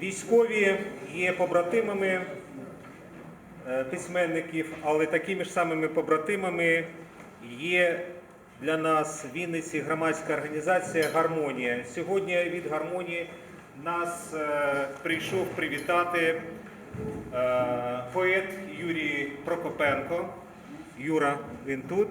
Військові є побратимами е, письменників, але такими ж самими побратимами є для нас в Вінниці громадська організація Гармонія. Сьогодні від Гармонії нас е, прийшов привітати е, поет Юрій Прокопенко. Юра, він тут.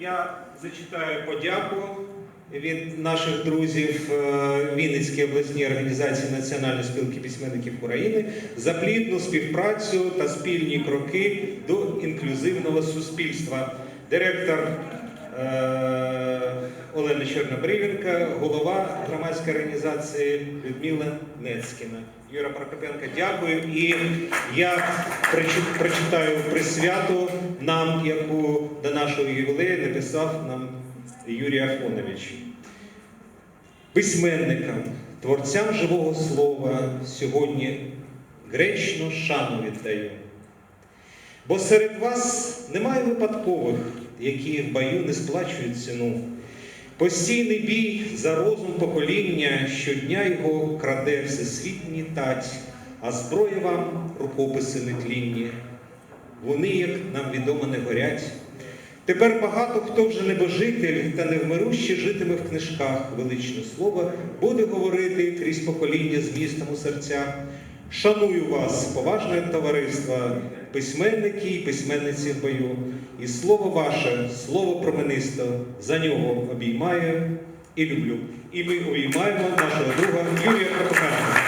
Я зачитаю подяку від наших друзів е, Вінницької обласній організації Національної спілки письменників України за плідну співпрацю та спільні кроки до інклюзивного суспільства. Директор е, Олена Чорнобривенка, голова громадської організації Людмила Нецькіна. Юра Прокопенко, дякую. І я прочи- прочитаю присвяту нам, яку до нашого ювілею написав нам Юрій Афонович. Письменникам, творцям живого слова сьогодні гречну шану віддаю. Бо серед вас немає випадкових, які в бою не сплачують ціну. Постійний бій за розум покоління щодня його краде всесвітній тать, а зброя вам рукописи нетлінні. Вони, як нам відомо, не горять. Тепер багато хто вже небожитель та невмирущий житиме в книжках. Величне слово буде говорити крізь покоління з містом у серцях. Шаную вас, поважне товариство, письменники і письменниці в бою. І слово ваше, слово променисто, за нього обіймаю і люблю. І ми обіймаємо нашого друга Юрія Прокопенка.